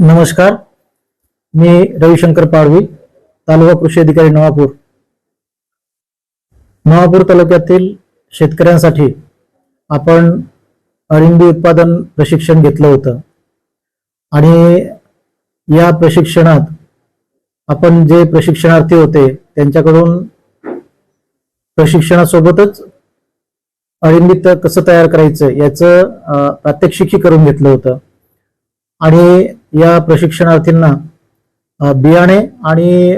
नमस्कार. मी रविशंकर पाडवी तालुका कृषी अधिकारी नवापूर. नवापूर तालुक्यातील शेतकऱ्यांसाठी आपण अळिंबी उत्पादन प्रशिक्षण घेतलं होतं. आणि या प्रशिक्षणात आपण जे प्रशिक्षणार्थी होते त्यांच्याकडून प्रशिक्षणासोबतच अळिंबी कसं तयार करायचं याचं प्रात्यक्षिकी करून घेतलं होतं. आणि या प्रशिक्षणार्थींना बियाणे आणि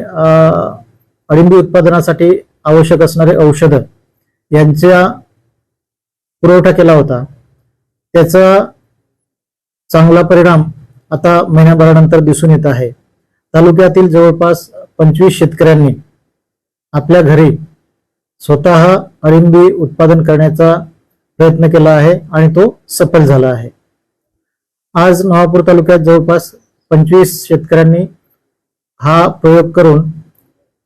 अळिंबी उत्पादनासाठी आवश्यक असणारे औषधं यांचा पुरवठा केला होता. त्याचा चांगला परिणाम आता महिन्याभरानंतर दिसून येत आहे. तालुक्यातील जवळपास पंचवीस शेतकऱ्यांनी आपल्या घरी स्वतः अळिंबी उत्पादन करण्याचा प्रयत्न केला आहे आणि तो सफल झाला आहे. आज नवापूर तालुक्यात जवळपास पंचवीस शेतकऱ्यांनी हा प्रयोग करून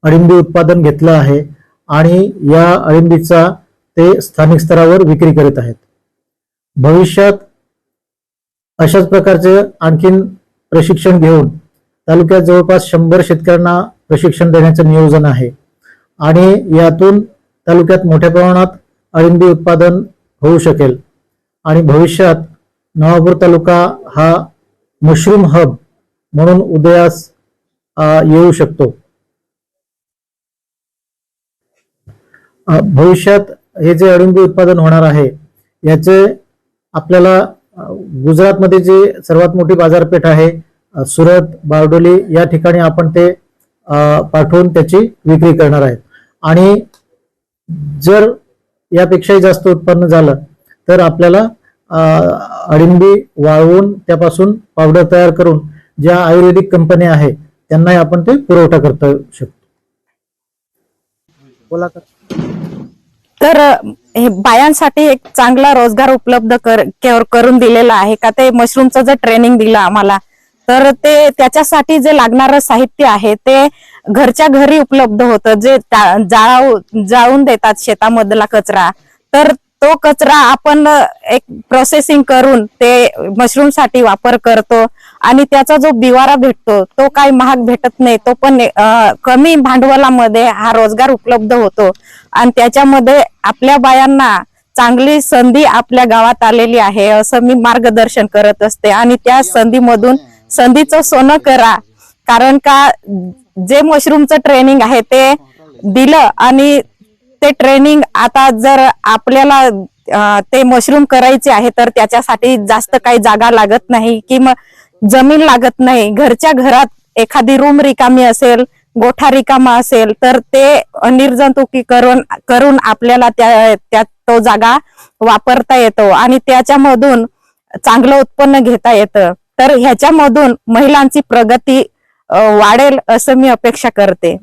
अळिंबी उत्पादन घेतलं आहे आणि या अळिंबीचा ते स्थानिक स्तरावर विक्री करीत आहेत. भविष्यात अशाच प्रकारचे आणखीन प्रशिक्षण घेऊन तालुक्यात जवळपास शंभर शेतकऱ्यांना प्रशिक्षण देण्याचं नियोजन आहे आणि यातून तालुक्यात मोठ्या प्रमाणात अळिंबी उत्पादन होऊ शकेल आणि भविष्यात नवापूर तालुका हा मशरूम हब म्हणून उदयास येऊ शकतो. भविष्यात हे जे अळिंबी उत्पादन होणार आहे याचे आपल्याला गुजरातमध्ये जी सर्वात मोठी बाजारपेठ आहे सुरत बारडोली या ठिकाणी आपण ते पाठवून त्याची विक्री करणार आहेत. आणि जर यापेक्षाही जास्त उत्पन्न झालं तर आपल्याला अळिंबी वाळवून त्यापासून पावडर तयार करून ज्या आयुर्वेदिक कंपन्या आहे त्यांनाही आपण ते पुरवठा करता शकतो. बोला तर. हे बायांसाठी एक चांगला रोजगार उपलब्ध कर, करून दिलेला आहे का? ते मशरूमचं जे ट्रेनिंग दिलं आम्हाला तर ते त्याच्यासाठी जे लागणारं साहित्य आहे ते घरच्या घरी उपलब्ध होतं. जे जाळून देतात शेतामधला कचरा. तर तो कचरा आपण एक प्रोसेसिंग करून ते मशरूमसाठी वापर करतो आणि त्याचा जो बिवारा भेटतो तो काही महाग भेटत नाही तो पण कमी भांडवलामध्ये हा रोजगार उपलब्ध होतो. आणि त्याच्यामध्ये आपल्या बायांना चांगली संधी आपल्या गावात आलेली आहे असं मी मार्गदर्शन करत असते. आणि त्या संधीमधून संधीचं सोनं करा. कारण का जे मशरूमचं ट्रेनिंग आहे ते दिलं आणि ते ट्रेनिंग आता जर आपल्याला ते मशरूम करायचे आहे तर त्याच्यासाठी जास्त काही जागा लागत नाही किंवा जमीन लागत नाही. घरच्या घरात एखादी रूम रिकामी असेल गोठा रिकामा असेल तर ते निर्जंतुकीकरण करून आपल्याला त्या त्यात तो जागा वापरता येतो. आणि त्याच्यामधून चांगलं उत्पन्न घेता येतं. तर ह्याच्यामधून महिलांची प्रगती वाढेल असं मी अपेक्षा करते.